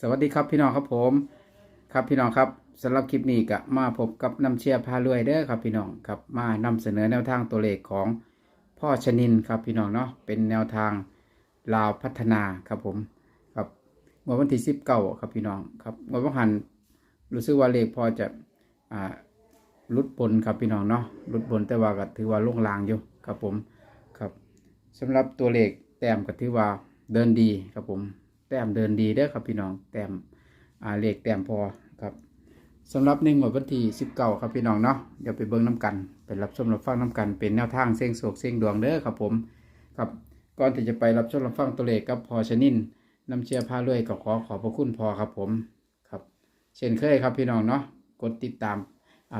สวัสดีครับพี่น้องครับผม ครับพี่น้องครับสำหรับคลิปนี้ก็มาพบกับน้ำเชียร์พารวยเด้อครับพี่น้องครับมานำเสนอแนวทางตัวเลขของพ่อชนินครับพี่น้องเนาะเป็นแนวทางลาวพัฒนาครับผมครับเมื่อวันที่สิบเก้าครับพี่น้องครับเมื่อวันหันรู้สึกว่าเลขพอจะอ่าลุดบนครับพี่น้องเนาะลุดบนแต่ว่าก็ถือว่าลงลางอยู่ครับผมครับสำหรับตัวเลขแต้มก็ถือว่าเดินดีครับผม ต้มเดินดีเด้อครับพี่น้องแต้มอ่าเลขแต้มพอครับสำหรับในงวดวันที่19ครับพี่น้องเนาะเดี๋ยวไปเบิ่งน้ำกันไปรับชมรับฟังน้ำกันเป็นแนวทางเสี่ยงโศกเสี่ยงดวงเด้อครับผมครับก่อนที่จะไปรับชมรับฟังตัวเลขกับพอชนินน้ำเชียร์พาเรื่อยก็ขอขอบพระคุณพอครับผมครับ เช่นเคยครับพี่น้องเนาะกดติดตาม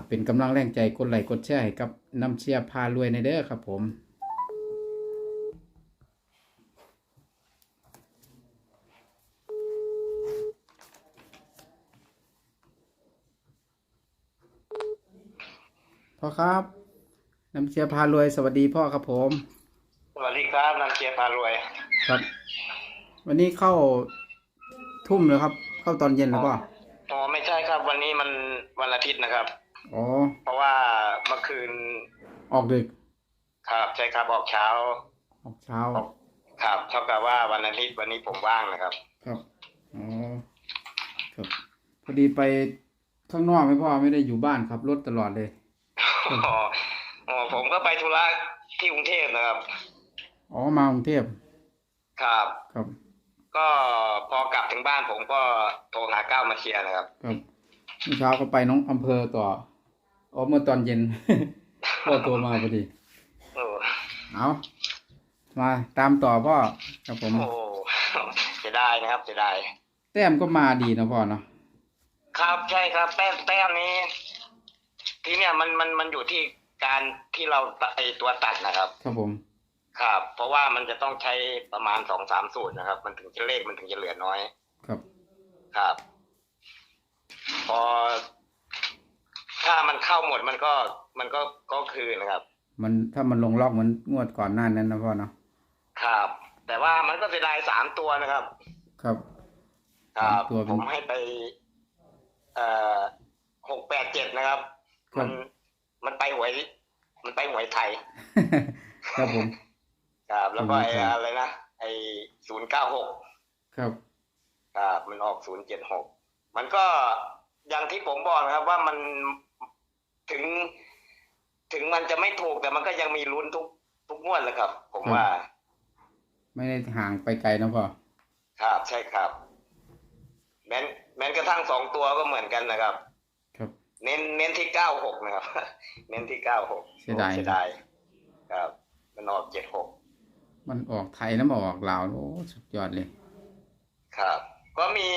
เป็นกำลังแรงใจกดไลค์กดแชร์ให้กับน้ำเชียร์พารวยในเด้อครับผม พ่อครับน้ำเชียร์พารวยสวัสดีพ่อครับผม สวัสดีครับนำเชียร์พารวย ครับ วันนี้เข้าทุ่มเลยครับ เข้าตอนเย็นหรือเปล่าอ๋อไม่ใช่ครับ วันนี้มันวันอาทิตย์นะครับอ๋อเพราะว่าเมื่อคืน ออกดึก ครับใช่ครับออกเช้า ออกเช้า ครับเท่ากับว่าวันอาทิตย์วันนี้ผมว่างนะครับ ครับอ๋อครับพอดีไปข้างนอกไหม่พ่อไม่ได้อยู่บ้านครับรถตลอดเลย อ๋ออ๋อผมก็ไปธุระที่กรุงเทพนะครับ อ๋อมากรุงเทพครับ ครับ ก็พอกลับถึงบ้านผมก็โทรหาก้าวมาเคลียร์นะครับ ครับเมื่อเช้าก็ไปน้องอำเภอต่ออ๋อเมื่อตอนเย็นพ่อโทรมาพอดีโอ้เอามาตามต่อพ่อครับผมโหจะได้นะครับจะได้ แต้มก็มาดีนะพ่อเนาะครับใช่ครับ แต้มแต้มนี้ ทีเนี้ยมันมันมันอยู่ที่การที่เราตัดไอตัวตัดนะครับ ครับผม ครับ เพราะว่ามันจะต้องใช้ประมาณสองสามสูตรนะครับ มันถึงจะเลขมันถึงจะเหลือน้อย ครับ ครับ พอ ถ้ามันเข้าหมดมันก็มันก็ก็คือนะครับ มันถ้ามันลงล็อกเหมือนงวดก่อนหน้านั้นนะพ่อเนาะครับ แต่ว่ามันก็เสียดายสามตัวนะครับ ครับ ครับสามตัวเป็นผมให้ไป เอ่อหกแปดเจ็ดนะครับครั มับนมันไปหวย มันไปหวยไทย ครับผมครับแล้วก็ไอ้หวยไทยอะไรนะไอ้ศูนย์เก้าหกครับครับมันออกศูนย์เจ็ดหกมันก็อย่างที่ผมบอกนะครับ ว่ามันถึง ถึงมันจะไม่ถูกแต่มันก็ยังมีลุ้นทุก ทุกงวดเลยครับ ผมว่า ไม่ได้ห่างไปไกลนะพ่อครับใช่ครับ แม้นแม้นกระทั่งสองตัวก็เหมือนกันนะครับครับ เน้นเน้นที่เก้าหกนะครับ เน้นที่เก้าหกเสียดาย เสียดายครับ มันออกเจ็ดหกมันออกไทยแล้วมาออกลาวโอ้สุดยอดเลย ครับ ก็มี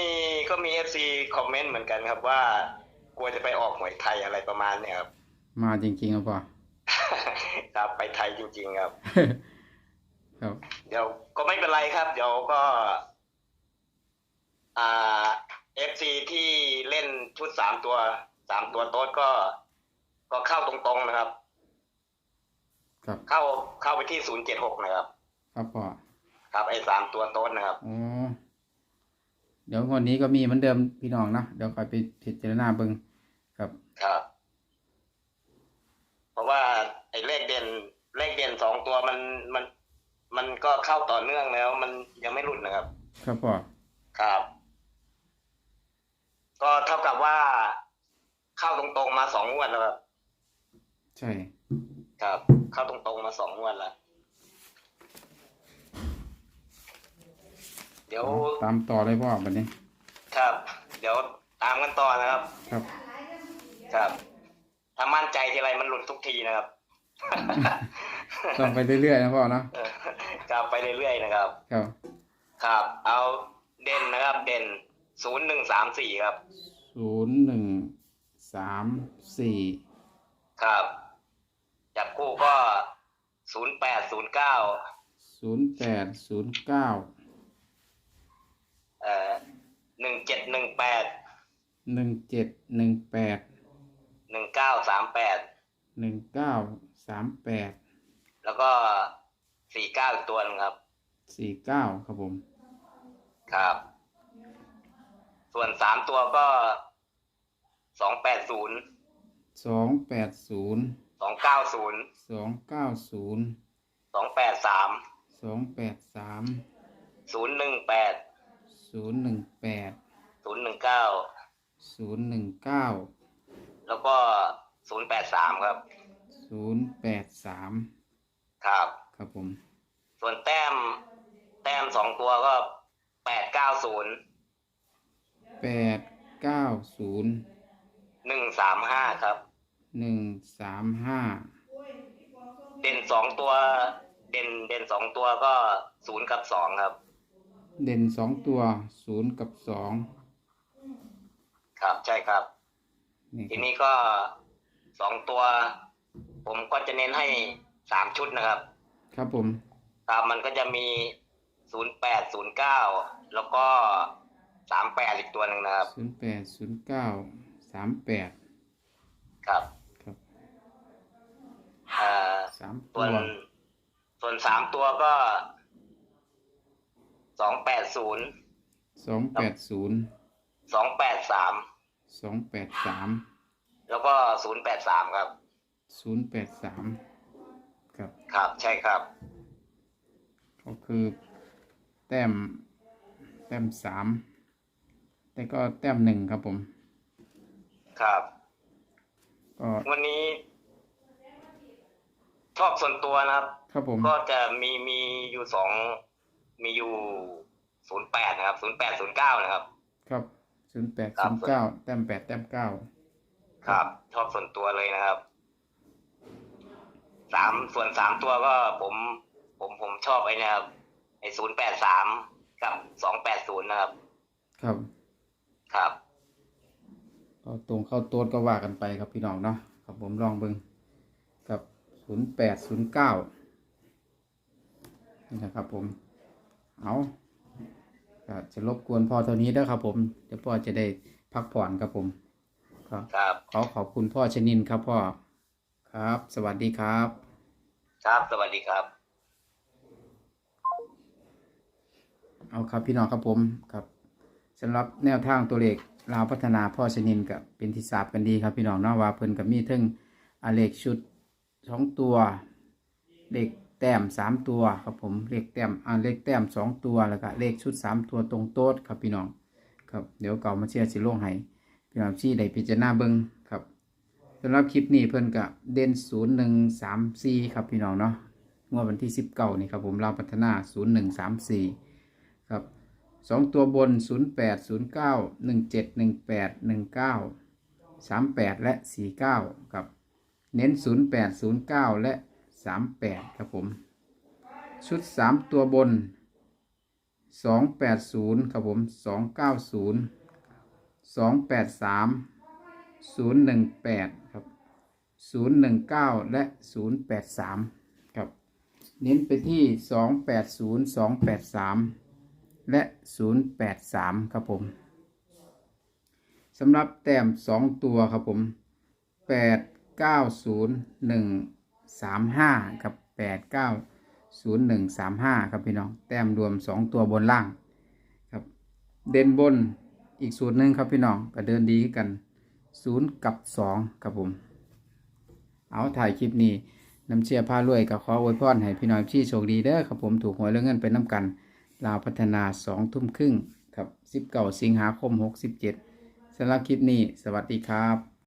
ก็มีเอฟซีคอมเมนต์เหมือนกันครับว่ากลัวจะไปออกหวยไทยอะไรประมาณเนี้ยครับ มาจริงๆครับพ่อ ครับไปไทยจริง ๆ ครับ ครับ เดี๋ยวก็ไม่เป็นไรครับ เดี๋ยวก็ อ่าเอฟซีที่เล่นชุดสามตัว สามตัวโต๊ดก็ ก็เข้าตรงๆนะครับ ครับ เข้าเข้าไปที่ศูนย์เจ็ดหกนะครับ ครับพ่อครับไอ้สามตัวโต๊ดนะครับอ๋อเดี๋ยววันนี้ก็มีเหมือนเดิมพี่น้องนะเดี๋ยวคอยไปพิจารณาเบิ่งครับ ครับ เพราะว่าไอ้เลขเด่นเลขเด่นสองตัวมันมัน มันก็เข้าต่อเนื่องแล้ว มันยังไม่หลุดนะครับ ครับพ่อ ครับ ก็เท่ากับว่าเข้าตรงๆมา สองงวดแล้วครับ ใช่ ครับ เข้าตรงๆมาสองงวดแล้วเดี๋ยวตามต่อเลยพ่อวันนี้ ครับ เดี๋ยวตามกันต่อนะครับ ครับ ครับถ้ามั่นใจทีไรมันหลุดทุกทีนะครับ ต้องไปเรื่อยๆนะพ่อนะเออครับไปเรื่อยๆนะครับ ครับ ครับ เอาเด่นนะครับ เด่นศูนย์หนึ่งสามสี่ครับศูนย์หนึ่ง สามสี่ครับ จับคู่ก็ศูนย์แปดศูนย์เก้าศูนย์แปดศูนย์เก้าเอ่อหนึ่งเจ็ดหนึ่งแปดหนึ่งเจ็ดหนึ่งแปดหนึ่งเก้าสามแปดหนึ่งเก้าสามแปดแล้วก็สี่เก้าอีกตัวหนึงครับ สี่เก้าครับผม ครับ ส่วนสามตัวก็ สองแปดศูนย์สองแปดศูนย์สองเก้าศูนย์สองเก้าศูนย์สองแปดสามสองแปดสามศูนย์หนึ่งแปดศูนย์หนึ่งแปดศูนย์หนึ่งเก้าศูนย์หนึ่งเก้าแล้วก็ศูนย์แปดสามครับศูนย์แปดสามครับ ครับผม ส่วนแต้ม แต้มสองตัวก็แปดเก้าศูนย์แปดเก้าศูนย์ หนึ่งสามห้าครับ หนึ่งสามห้าเด่นสองตัว เด่นเด่นสองตัวก็ศูนย์กับสองครับ เด่นสองตัวศูนย์กับสองครับใช่ครับ นี่คทีรับนี้ก็สองตัว ผมก็จะเน้นให้สามชุดนะครับ ครับผมครับมันก็จะมีศูนย์แปดศูนย์เก้าแล้วก็สามแปดอีกตัวหนึ่งนะครับ ศูนย์แปดศูนย์เก้า สามแปดครับครับเอ่อสามส่ตัววนส่วนสามตัวก็สองแปดศูนย์สองแปดศูนย์สองแปดสามสองแปดสามแล้วก็ศูนย์แปดสามครับ ศูนย์แปดสามครับ ครับ ใช่ครับ ก็คือแต้มแต้มสามแต่ก็แต้มหนึ่งครับผม ครับ ก็วันนี้ ชอบส่วนตัวนะครับ ครับผม ก็จะมีมีอยู่สองมีอยู่ศูนย์แปดนะครับศูนย์แปดศูนย์เก้านะครับ ครับศูนย์แปดครัศูบนย์เก้าแต้มแปดแต้มเก้าครับ ชอบส่วนตัวเลยนะครับสามส่วนสามตัวก็ผม ผมผมชอบไอ้เนะครับไอ้ศูนย์แปดสามกับสองแปดศูนย์นะครับ ครับ ครับ ก็ตรงเข้าโต๊ดก็ว่ากันไปครับพี่น้องเนาะครับผมลองเบิงกับศูนย์แปดศูนย์เก้านี่นะครับผมเอาก็จะรบกวนพ่อเท่านี้แล้วครับผมเดี๋ยวพ่อจะได้พักผ่อนครับผมครับครับขอขอบคุณพ่อชนินครับพ่อครับ สวัสดีครับ ครับสวัสดีครับ เอาครับพี่น้องครับผมครับสำหรับแนวทางตัวเลข ลาวพัฒนาพ่อชนินกับเป็นที่ทราบกันดีครับพี่น้องเนาะว่าเพิ่นกับมีเทึงอเลขชุดสองตัวเลขแต้มสามตัวครับผมเลขแต้มอ่าเลขแต้มสองตัวแล้วก็เลขชุดสามตัวตรงโต๊ดครับพี่น้องครับเดี๋ยวเก่ามาเชียร์สิโลงให้พี่น้องชี้ได้พิจารณาเบิ่งครับสำหรับคลิปนี้เพิ่นกับเด่นศูนย์หนึ่งสามสี่ครับพี่น้องเนาะงวดวันที่สิบเก้านี่ครับผมลาวพัฒนาศูนย์หนึ่งสามสี่ครับ สองตัวบน 0 8 0 9 1 7 1 8 1 9 3 8 และ 49 ครับ เน้น 0 8 0 9 และ 38 ครับผม ชุด 3 ตัวบน 280 ครับผม 290 283 018 ครับ 019 และ 083 ครับ เน้นไปที่ 280 283 และ 083 ครับผมสำหรับแต้ม 2 ตัวครับผม 8 9 0 1 3 5 กับ 8 9 0 1 3 5 ครับพี่น้อง แต้มรวม 2 ตัวบนล่างครับ เด่นบนอีกสูตรหนึ่งครับพี่น้องก็เดินดีกัน 0 กับ 2 ครับผม เอาถ่ายคลิปนี้น้ำเชียร์พารวยกับขออวยพรให้พี่น้องที่โชคดีเด้อครับผมถูกหวยเรื่องเงินไปน้ำกัน ลาวพัฒนาสองทุ่มครึ่งครับสิบเก้าสิงหาคมหกสิบเจ็ดสำหรับคลิปนี้ สวัสดีครับ